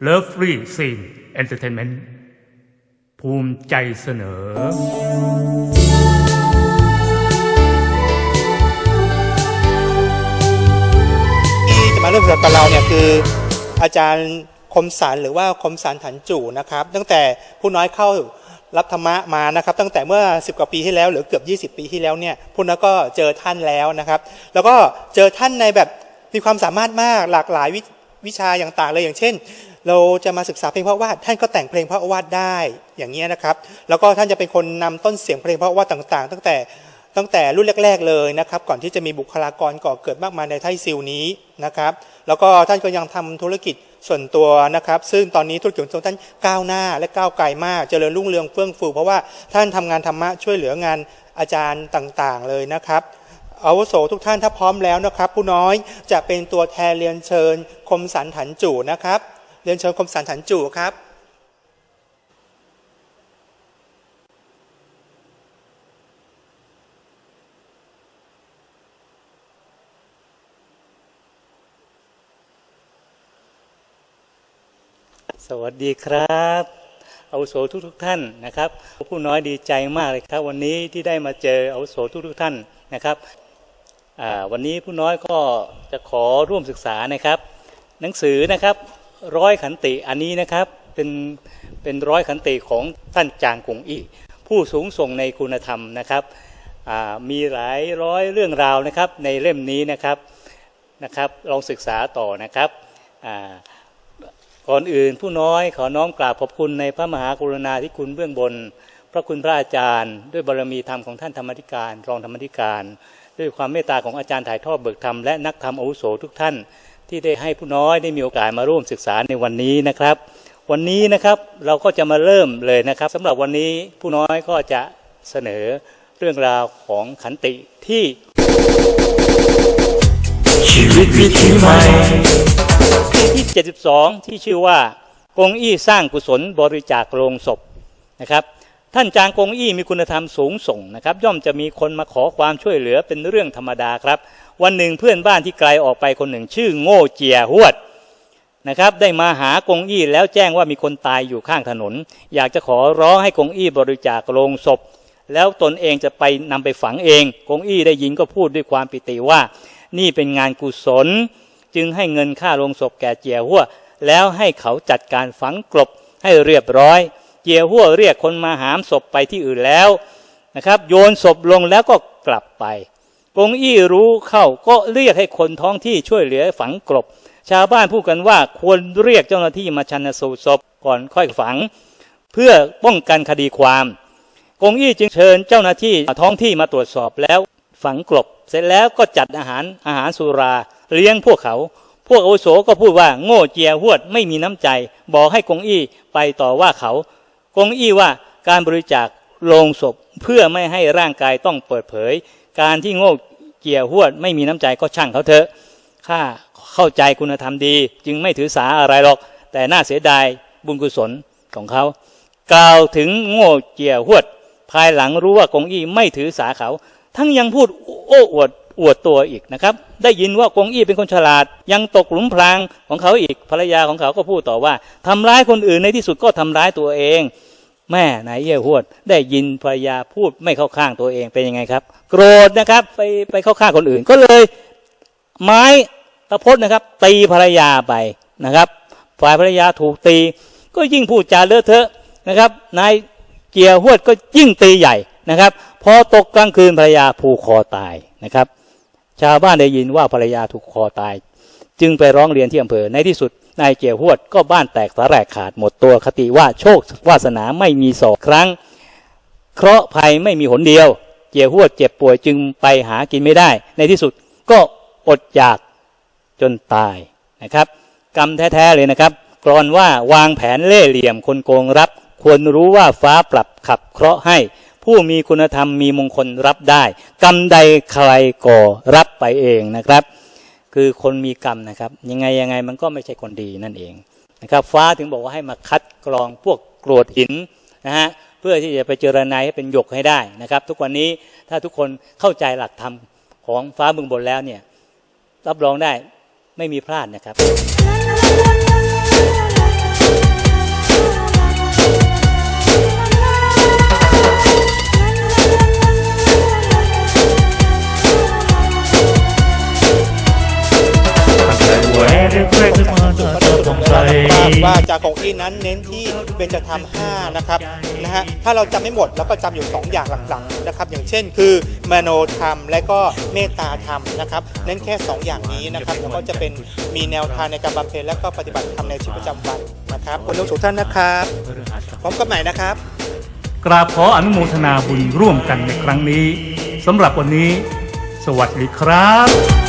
Love Free Scene Entertainment ภูมิใจเสนอ ที่จะมาเริ่มกับเราเนี่ยคืออาจารย์คมสันหรือว่าคมสันถันจู่นะครับ ตั้งแต่ผู้น้อยเข้ารับธรรมะมานะครับ ตั้งแต่เมื่อ 10 กว่าปีที่แล้วหรือเกือบ 20 ปีที่แล้วเนี่ยผู้น้อยก็เจอท่านแล้วนะครับ แล้วก็เจอท่านในแบบมีความสามารถมากหลากหลายวิวิชาอย่างต่างเลยอย่างเช่น เราจะมาศึกษาเพลงพระวาดท่านก็แต่งเพลงพระวาดได้อย่างเงี้นะครับ แล้วก็ท่านจะเป็นคนนำต้นเสียงเพลงพระวาดต่างๆ ตั้งแต่ตั้งแต่รุ่นแรก ๆ เลยนะครับ ก่อนที่จะมีบุคลากรก่อเกิดมากมายในไทยซิลนี้นะครับ แล้วก็ท่านก็ยังทำธุรกิจส่วนตัวนะครับ ซึ่งตอนนี้ธุรกิจของท่านก้าวหน้าและก้าวไกลมากเจริญรุ่งเรืองเฟื่องฟูเพราะว่าท่านทำงานธรรมะช่วยเหลืองานอาจารย์ต่างๆ เลยนะครับอาวุโสทุกท่านถ้าพร้อมแล้วนะครับ ผู้น้อยจะเป็นตัวแทนเรียนเชิญคมสันถันจู่นะครับ เรียนเชิญคมสันถันจู่ครับสวัสดีครับอาวุโสทุกทุกท่านนะครับ ผู้น้อยดีใจมากเลยครับ วันนี้ที่ได้มาเจออาวุโสทุกทุกท่านนะครับวันนี้ผู้น้อยก็จะขอร่วมศึกษานะครับ หนังสือนะครับ ร้อยขันติอันนี้นะครับเป็นเป็นร้อยขันติของท่านจางกงอีผู้สูงส่งในคุณธรรมนะครับมีหลายร้อยเรื่องราวนะครับในเล่มนี้นะครับนะครับ ลองศึกษาต่อนะครับก่อนอื่นผู้น้อยขอน้อมกราบขอบคุณในพระมหากรุณาธิคุณเบื้องบน พระคุณพระอาจารย์ ด้วยบารมีธรรมของท่านธรรมธิการ รองธรรมธิการ ด้วยความเมตตาของอาจารย์ถ่ายทอดเบิกธรรมและนักธรรมอาวุโสทุกท่าน ที่ได้ให้ผู้น้อยได้มีโอกาสมาร่วมศึกษาในวันนี้นะครับ วันนี้นะครับเราก็จะมาเริ่มเลยนะครับสำหรับวันนี้ผู้น้อยก็จะเสนอเรื่องราวของขันติที่ ชีวิตวิถีใหม่ที่ 72 ที่ชื่อว่ากงอี้สร้างกุศลบริจาคโรงศพนะครับ ท่านจางกงอี้มีคุณธรรมสูงส่งนะครับ ย่อมจะมีคนมาขอความช่วยเหลือเป็นเรื่องธรรมดาครับ วันหนึ่งเพื่อนบ้านที่ไกลออกไปคนหนึ่งชื่อโง่เจียหวดนะครับ ได้มาหากงอี้แล้วแจ้งว่ามีคนตายอยู่ข้างถนน อยากจะขอร้องให้กงอี้บริจาคโรงศพ แล้วตนเองจะไปนำไปฝังเองกงอี้ได้ยินก็พูดด้วยความปิติว่า นี่เป็นงานกุศล จึงให้เงินค่าโรงศพแก่เจียหัวแล้วให้เขาจัดการฝังกลบให้เรียบร้อย เจียหัวเรียกคนมาหามศพไปที่อื่นแล้วนะครับ โยนศพลงแล้วก็กลับไปกงอี้รู้เข้าก็เรียกให้คนท้องที่ช่วยเหลือฝังกลบ ชาวบ้านพูดกันว่าควรเรียกเจ้าหน้าที่มาชันสูตรศพก่อนค่อยฝัง เพื่อป้องกันคดีความกงอี้จึงเชิญเจ้าหน้าที่ท้องที่มาตรวจสอบแล้วฝังกลบ เสร็จแล้วก็จัดอาหารอาหารสุรา เลี้ยงพวกเขา พวกอุโสก็พูดว่าโง่เจียหวดไม่มีน้ำใจ บอกให้กงอี้ไปต่อว่าเขา กงอี้ว่าการบริจาคโลงศพเพื่อไม่ให้ร่างกายต้องเปิดเผย การที่โง่เจียหวด ไม่มีน้ำใจก็ช่างเขาเถอะข้าเข้าใจคุณธรรมดี จึงไม่ถือสาอะไรหรอก แต่น่าเสียดายบุญกุศลของเขา กล่าวถึงโง่เจียหวด ภายหลังรู้ว่ากงอี้ไม่ถือสาเขา ทั้งยังพูดโอ้อวด อวดตัวอีกนะครับ ได้ยินว่ากงอี้เป็นคนฉลาด ยังตกหลุมพรางของเขาอีกภรรยาของเขาก็พูดต่อว่าทำร้ายคนอื่นในที่สุดก็ทำร้ายตัวเอง แม่นายเยี่ยหวด ได้ยินภรรยาพูดไม่เข้าข้างตัวเองเป็นยังไงครับ โกรธนะครับไปไปเข้าข้างคนอื่น ก็เลย ไม้ตะพดนะครับ ตีภรรยาไปนะครับ ฝ่ายภรรยาถูกตี ก็ยิ่งพูดจาเลอะเทอะนะครับนายเกียร์หวดก็ยิ่งตีใหญ่นะครับ พอตกกลางคืนภรรยาผูกคอตายนะครับ ชาวบ้านได้ยินว่าภรรยาถูกคอตาย จึงไปร้องเรียนที่อำเภอในที่สุดนายเกียร์หวดก็บ้านแตกสลายขาดหมดตัวคติว่าโชควาสนาไม่มีสองครั้ง เคราะห์ภัยไม่มีหนเดียว เจียหวดเจ็บป่วยจึงไปหากินไม่ได้ ในที่สุดก็อดอยากจนตายนะครับ กรรมแท้ๆเลยนะครับกรอนว่าวางแผนเล่เหลี่ยมคนโกงรับ ควรรู้ว่าฟ้าปรับขับเคราะห์ให้ ผู้มีคุณธรรมมีมงคลรับได้ กรรมใดใครก่อรับไปเองนะครับ คือคนมีกรรมนะครับ ยังไงยังไงมันก็ไม่ใช่คนดีนั่นเองนะครับ ฟ้าถึงบอกว่าให้มาคัดกรองพวกกรวดหินนะฮะเพื่อที่จะไปเจรนายให้เป็นหยกให้ได้นะครับ ทุกวันนี้ถ้าทุกคนเข้าใจหลักธรรมของฟ้าเมืองบนแล้วเนี่ยรับรองได้ไม่มีพลาดนะครับ จากของอีนั้นเน้นที่เบญจธรรม5นะครับนะฮะถ้าเราจำไม่หมดเราก็จำอยู่ 2 อย่างหลักๆนะครับ อย่างเช่นคือมโนธรรมและก็เมตตาธรรมนะครับเน้นแค่ 2 อย่างนี้นะครับแล้วก็จะเป็นมีแนวทางในการบำเพ็ญและก็ปฏิบัติธรรมในชีวิตประจำวันนะครับคุณทุกท่านนะครับพร้อมกันใหม่นะครับ กราบขออนุโมทนาบุญร่วมกันในครั้งนี้สำหรับวันนี้ สวัสดีครับ